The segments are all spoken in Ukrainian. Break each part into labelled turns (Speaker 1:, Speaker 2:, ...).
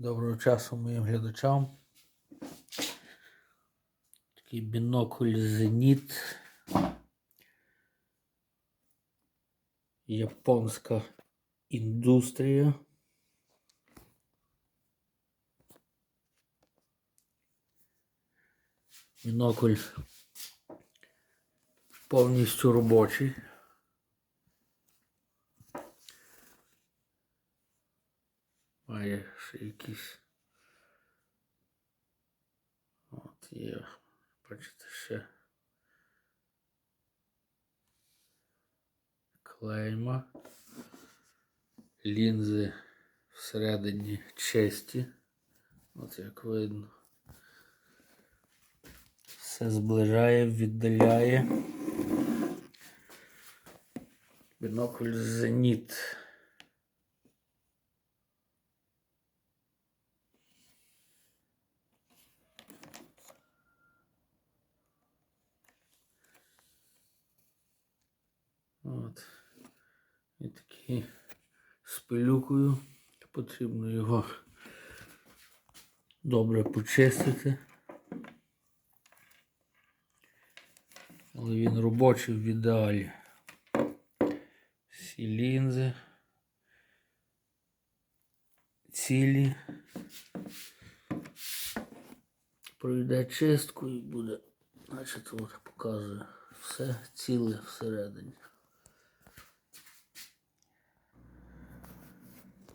Speaker 1: Доброго часу моїм глядачам. Такий бінокль Зеніт. Японська індустрія. Бінокль повністю робочий. Має ще якісь. От є, бачите, ще клейма. Лінзи всередині чисті. От як видно. Все зближає, віддаляє. Бінокль Зеніт. От. І такий з пилюкою. Потрібно його добре почистити. Але він робочий в ідеалі. Всі лінзи. Цілі. Пройде чистку і буде, значить, от показує все ціле всередині.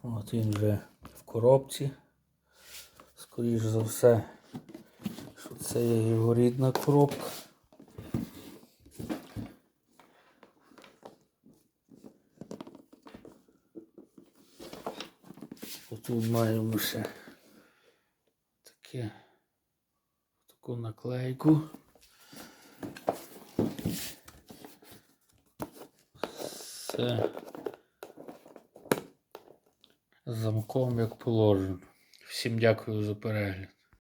Speaker 1: От він вже в коробці. Скоріш за все, що це є його рідна коробка. Тут маємо ще таке, таку наклейку. Все замком як положено. Всім дякую за перегляд.